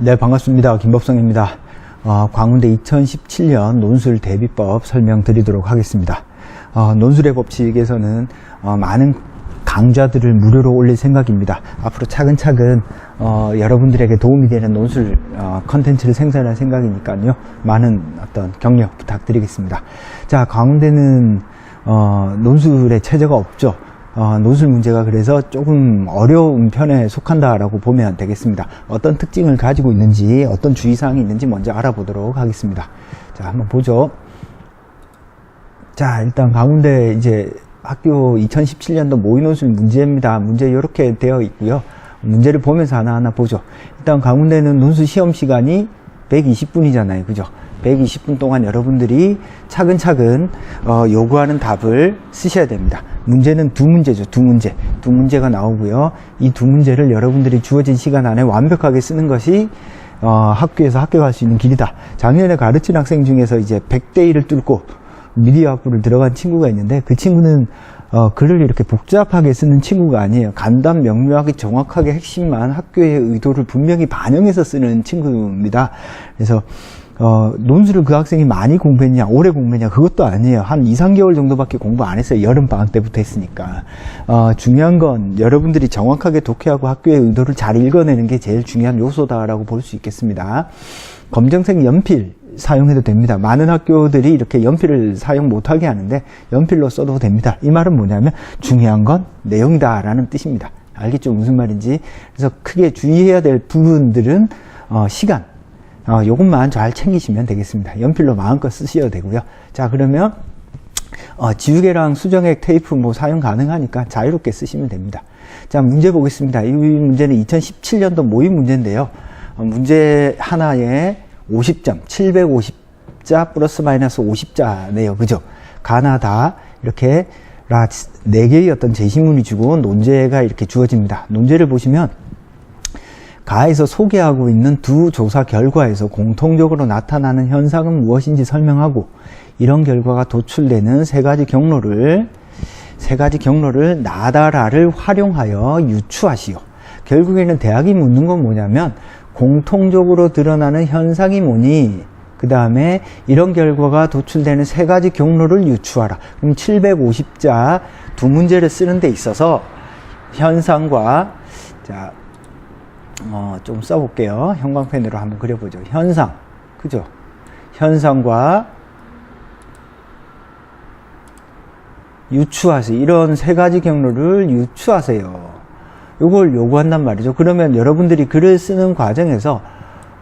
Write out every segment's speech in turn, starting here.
네, 반갑습니다. 김법성입니다. 어, 광운대 2017년 논술 대비법 설명드리도록 하겠습니다. 어, 논술의 법칙에서는 어, 많은 강좌들을 무료로 올릴 생각입니다. 앞으로 차근차근 어, 여러분들에게 도움이 되는 논술 어, 컨텐츠를 생산할 생각이니까요. 많은 어떤 격려 부탁드리겠습니다. 자, 광운대는 어, 논술에 체제가 없죠. 어, 논술 문제가 그래서 조금 어려운 편에 속한다라고 보면 되겠습니다. 어떤 특징을 가지고 있는지, 어떤 주의사항이 있는지 먼저 알아보도록 하겠습니다. 자, 한번 보죠. 자, 일단 가운데 이제 학교 2017년도 모의논술 문제입니다. 문제 이렇게 되어 있고요. 문제를 보면서 하나하나 보죠. 일단 가운데는 논술 시험 시간이 120분이잖아요. 그죠? 120분 동안 여러분들이 차근차근 어, 요구하는 답을 쓰셔야 됩니다. 문제는 두 문제죠. 두 문제. 두 문제가 나오고요. 이 두 문제를 여러분들이 주어진 시간 안에 완벽하게 쓰는 것이 어, 학교에서 합격할 수 있는 길이다. 작년에 가르친 학생 중에서 이제 100대 1을 뚫고 미디어 학부를 들어간 친구가 있는데 그 친구는 어, 글을 이렇게 복잡하게 쓰는 친구가 아니에요. 간단 명료하게 정확하게 핵심만 학교의 의도를 분명히 반영해서 쓰는 친구입니다. 그래서 어, 논술을 그 학생이 많이 공부했냐, 오래 공부했냐, 그것도 아니에요. 한 2, 3개월 정도밖에 공부 안 했어요. 여름방학 때부터 했으니까. 어, 중요한 건 여러분들이 정확하게 독해하고 학교의 의도를 잘 읽어내는 게 제일 중요한 요소다라고 볼 수 있겠습니다. 검정색 연필 사용해도 됩니다. 많은 학교들이 이렇게 연필을 사용 못하게 하는데 연필로 써도 됩니다. 이 말은 뭐냐면 중요한 건 내용이다라는 뜻입니다. 알겠죠? 무슨 말인지. 그래서 크게 주의해야 될 부분들은 어, 시간, 어, 요것만 잘 챙기시면 되겠습니다. 연필로 마음껏 쓰셔도 되고요. 자, 그러면 어, 지우개랑 수정액 테이프 뭐 사용 가능하니까 자유롭게 쓰시면 됩니다. 자, 문제 보겠습니다. 이 문제는 2017년도 모의 문제인데요. 어, 문제 하나에 50점, 750자 플러스 마이너스 50자네요. 그죠? 가나다 이렇게 라, 4개의 어떤 제시문이 주고 논제가 이렇게 주어집니다. 논제를 보시면 가에서 소개하고 있는 두 조사 결과에서 공통적으로 나타나는 현상은 무엇인지 설명하고 이런 결과가 도출되는 세 가지 경로를 세 가지 경로를 나다라를 활용하여 유추하시오. 결국에는 대학이 묻는 건 뭐냐면 공통적으로 드러나는 현상이 뭐니? 그 다음에 이런 결과가 도출되는 세 가지 경로를 유추하라. 그럼 750자 두 문제를 쓰는 데 있어서 현상과 자, 어, 좀 써볼게요. 형광펜으로 한번 그려보죠. 현상. 그죠? 현상과 유추하세요. 이런 세 가지 경로를 유추하세요. 요걸 요구한단 말이죠. 그러면 여러분들이 글을 쓰는 과정에서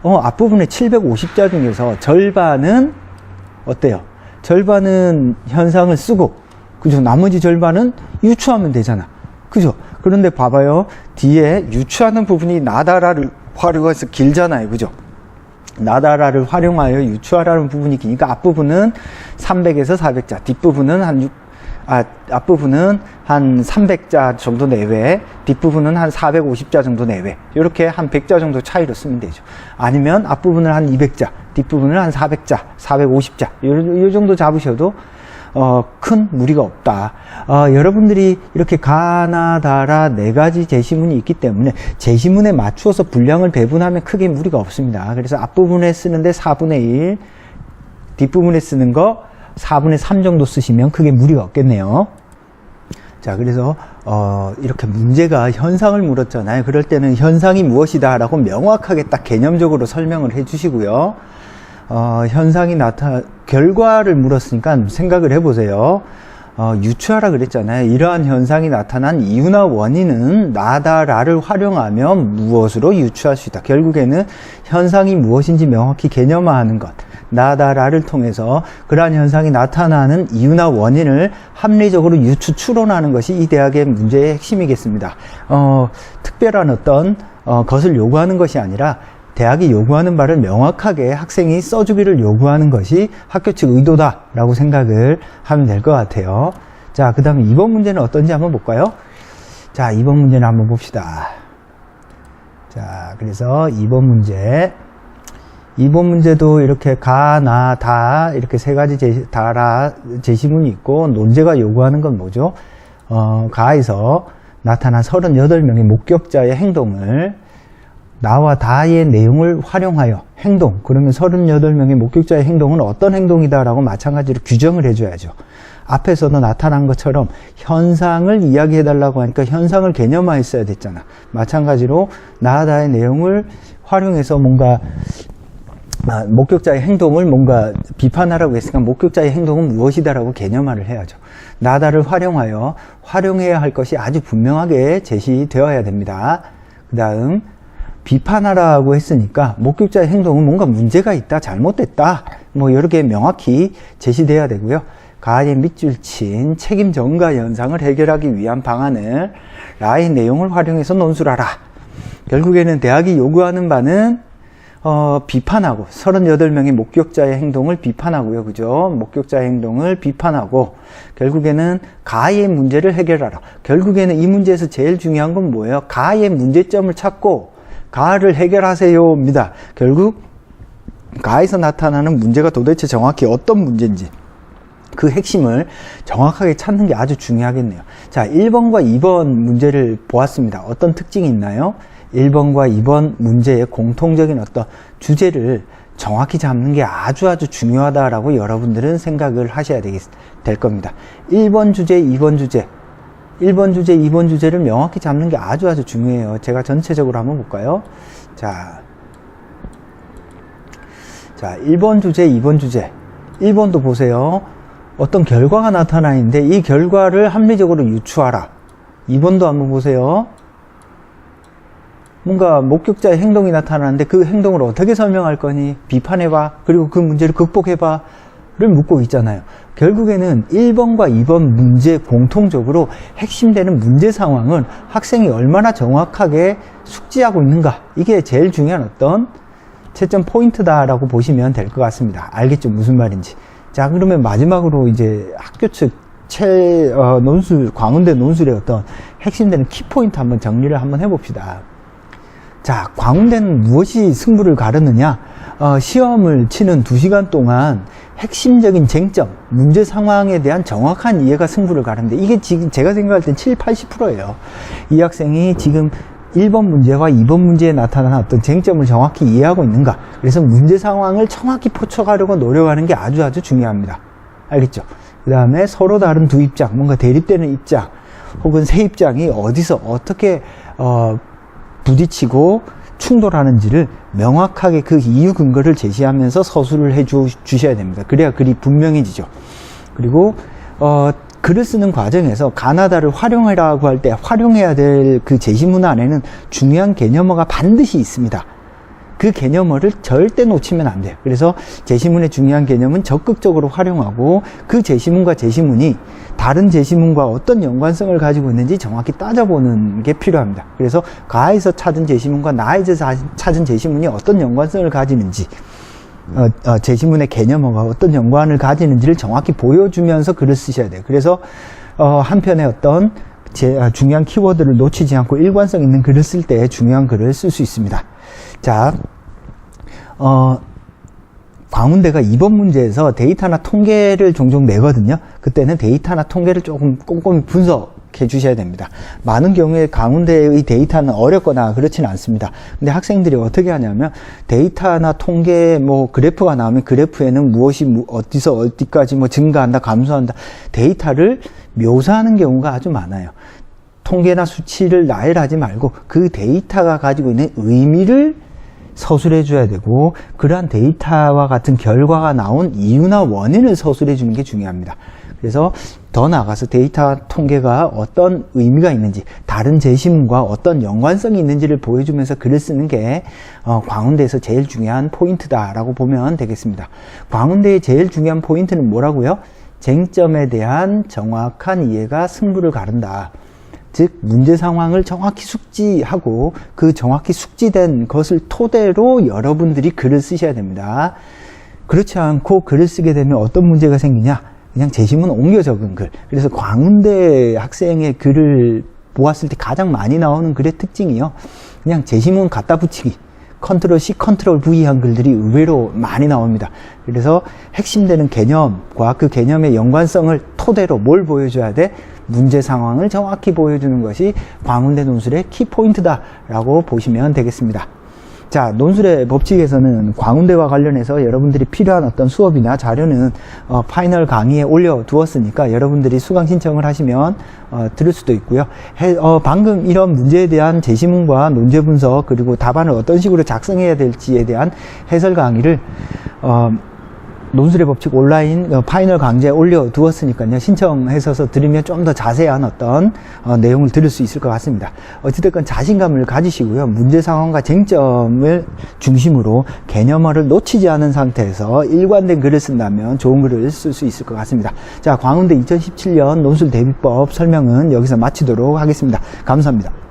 어, 앞부분에 750자 중에서 절반은 어때요? 절반은 현상을 쓰고 그죠? 나머지 절반은 유추하면 되잖아. 그죠? 그런데 봐봐요. 뒤에 유추하는 부분이 나다라를 활용해서 길잖아요. 그죠? 나다라를 활용하여 유추하라는 부분이 기니까 앞부분은 300에서 400자, 뒷부분은 한 6, 아, 앞부분은 한 300자 정도 내외, 뒷부분은 한 450자 정도 내외. 이렇게 한 100자 정도 차이로 쓰면 되죠. 아니면 앞부분을 한 200자, 뒷부분을 한 400자, 450자. 이 정도 잡으셔도 어, 큰 무리가 없다. 어, 여러분들이 이렇게 가나다라 네 가지 제시문이 있기 때문에 제시문에 맞추어서 분량을 배분하면 크게 무리가 없습니다. 그래서 앞부분에 쓰는데 4분의 1, 뒷부분에 쓰는 거 4분의 3 정도 쓰시면 크게 무리가 없겠네요. 자, 그래서 어, 이렇게 문제가 현상을 물었잖아요. 그럴 때는 현상이 무엇이다라고 명확하게 딱 개념적으로 설명을 해주시고요. 어, 현상이 나타 결과를 물었으니까 생각을 해보세요. 어, 유추하라 그랬잖아요. 이러한 현상이 나타난 이유나 원인은 나다라를 활용하며 무엇으로 유추할 수 있다. 결국에는 현상이 무엇인지 명확히 개념화하는 것. 나다라를 통해서 그러한 현상이 나타나는 이유나 원인을 합리적으로 유추 추론하는 것이 이 대학의 문제의 핵심이겠습니다. 어, 특별한 어떤 어, 것을 요구하는 것이 아니라 대학이 요구하는 바를 명확하게 학생이 써주기를 요구하는 것이 학교 측 의도다라고 생각을 하면 될 것 같아요. 자, 그 다음에 2번 문제는 어떤지 한번 볼까요? 자, 2번 문제는 한번 봅시다. 자, 그래서 2번 문제. 2번 문제도 이렇게 가, 나, 다 이렇게 세 가지 제시, 다라 제시문이 있고 논제가 요구하는 건 뭐죠? 어, 가에서 나타난 38명의 목격자의 행동을 나와 다의 내용을 활용하여 행동, 그러면 38명의 목격자의 행동은 어떤 행동이다라고 마찬가지로 규정을 해줘야죠. 앞에서도 나타난 것처럼 현상을 이야기해달라고 하니까 현상을 개념화했어야 됐잖아. 마찬가지로 나와 다의 내용을 활용해서 뭔가 아, 목격자의 행동을 뭔가 비판하라고 했으니까 목격자의 행동은 무엇이다라고 개념화를 해야죠. 나다를 활용하여 활용해야 할 것이 아주 분명하게 제시되어야 됩니다. 그 다음 비판하라고 했으니까 목격자의 행동은 뭔가 문제가 있다, 잘못됐다, 뭐 여러 개 명확히 제시돼야 되고요. 가해의 밑줄 친 책임 전가 현상을 해결하기 위한 방안을 라인 내용을 활용해서 논술하라. 결국에는 대학이 요구하는 바는 어, 비판하고 38명의 목격자의 행동을 비판하고요. 그죠? 목격자의 행동을 비판하고 결국에는 가해의 문제를 해결하라. 결국에는 이 문제에서 제일 중요한 건 뭐예요? 가해의 문제점을 찾고 가해를 해결하세요입니다. 결국 가에서 나타나는 문제가 도대체 정확히 어떤 문제인지 그 핵심을 정확하게 찾는 게 아주 중요하겠네요. 자, 1번과 2번 문제를 보았습니다. 어떤 특징이 있나요? 1번과 2번 문제의 공통적인 어떤 주제를 정확히 잡는 게 아주 아주 중요하다라고 여러분들은 생각을 하셔야 되겠, 될 겁니다. 1번 주제, 2번 주제, 1번 주제, 2번 주제를 명확히 잡는 게 아주 아주 중요해요. 제가 전체적으로 한번 볼까요? 자, 자, 1번 주제, 2번 주제. 1번도 보세요. 어떤 결과가 나타나 있는데 이 결과를 합리적으로 유추하라. 2번도 한번 보세요. 뭔가 목격자의 행동이 나타나는데 그 행동을 어떻게 설명할 거니? 비판해봐. 그리고 그 문제를 극복해봐. 를 묻고 있잖아요. 결국에는 1번과 2번 문제 공통적으로 핵심되는 문제 상황은 학생이 얼마나 정확하게 숙지하고 있는가. 이게 제일 중요한 어떤 채점 포인트다라고 보시면 될 것 같습니다. 알겠죠? 무슨 말인지. 자, 그러면 마지막으로 이제 학교 측 채, 어, 논술, 광운대 논술의 어떤 핵심되는 키포인트 한번 정리를 한번 해봅시다. 자, 광운대는 무엇이 승부를 가르느냐? 어, 시험을 치는 두 시간 동안 핵심적인 쟁점, 문제 상황에 대한 정확한 이해가 승부를 가르는데 이게 지금 제가 생각할 땐 7, 80%예요. 이 학생이 지금 1번 문제와 2번 문제에 나타나는 어떤 쟁점을 정확히 이해하고 있는가. 그래서 문제 상황을 정확히 포착하려고 노력하는 게 아주 아주 중요합니다. 알겠죠? 그 다음에 서로 다른 두 입장, 뭔가 대립되는 입장, 혹은 세 입장이 어디서 어떻게, 어, 부딪히고 충돌하는지를 명확하게 그 이유 근거를 제시하면서 서술을 해 주, 주셔야 됩니다. 그래야 글이 분명해지죠. 그리고, 어, 글을 쓰는 과정에서 가나다를 활용해라고 할 때 활용해야 될 그 제시문 안에는 중요한 개념어가 반드시 있습니다. 그 개념어를 절대 놓치면 안 돼요. 그래서 제시문의 중요한 개념은 적극적으로 활용하고 그 제시문과 제시문이 다른 제시문과 어떤 연관성을 가지고 있는지 정확히 따져보는 게 필요합니다. 그래서 가에서 찾은 제시문과 나에서 찾은 제시문이 어떤 연관성을 가지는지 어, 어, 제시문의 개념어가 어떤 연관을 가지는지를 정확히 보여주면서 글을 쓰셔야 돼요. 그래서 어, 한편의 어떤 제, 아, 중요한 키워드를 놓치지 않고 일관성 있는 글을 쓸 때 중요한 글을 쓸 수 있습니다. 자, 어, 광운대가 이번 문제에서 데이터나 통계를 종종 내거든요. 그때는 데이터나 통계를 조금 꼼꼼히 분석 해 주셔야 됩니다. 많은 경우에 강운대의 데이터는 어렵거나 그렇지는 않습니다. 근데 학생들이 어떻게 하냐면 데이터나 통계 뭐 그래프가 나오면 그래프에는 무엇이 어디서 어디까지 뭐 증가한다, 감소한다 데이터를 묘사하는 경우가 아주 많아요. 통계나 수치를 나열하지 말고 그 데이터가 가지고 있는 의미를 서술해 줘야 되고 그러한 데이터와 같은 결과가 나온 이유나 원인을 서술해 주는 게 중요합니다. 그래서 더 나아가서 데이터 통계가 어떤 의미가 있는지 다른 제시문과 어떤 연관성이 있는지를 보여주면서 글을 쓰는 게 어, 광운대에서 제일 중요한 포인트다라고 보면 되겠습니다. 광운대의 제일 중요한 포인트는 뭐라고요? 쟁점에 대한 정확한 이해가 승부를 가른다. 즉 문제 상황을 정확히 숙지하고 그 정확히 숙지된 것을 토대로 여러분들이 글을 쓰셔야 됩니다. 그렇지 않고 글을 쓰게 되면 어떤 문제가 생기냐? 그냥 제시문 옮겨 적은 글. 그래서 광운대 학생의 글을 보았을 때 가장 많이 나오는 글의 특징이요. 그냥 제시문 갖다 붙이기. 컨트롤 C, 컨트롤 V 한 글들이 의외로 많이 나옵니다. 그래서 핵심되는 개념과 그 개념의 연관성을 토대로 뭘 보여줘야 돼? 문제 상황을 정확히 보여주는 것이 광운대 논술의 키포인트다라고 보시면 되겠습니다. 자, 논술의 법칙에서는 광운대와 관련해서 여러분들이 필요한 어떤 수업이나 자료는 어, 파이널 강의에 올려두었으니까 여러분들이 수강 신청을 하시면 어, 들을 수도 있고요. 해- 어, 방금 이런 문제에 대한 제시문과 논제 분석 그리고 답안을 어떤 식으로 작성해야 될지에 대한 해설 강의를 어, 논술의 법칙 온라인 어, 파이널 강좌에 올려두었으니까요. 신청해서 들으면 좀 더 자세한 어떤 어, 내용을 들을 수 있을 것 같습니다. 어찌됐건 자신감을 가지시고요. 문제 상황과 쟁점을 중심으로 개념어를 놓치지 않은 상태에서 일관된 글을 쓴다면 좋은 글을 쓸 수 있을 것 같습니다. 자, 광운대 2017년 논술 대비법 설명은 여기서 마치도록 하겠습니다. 감사합니다.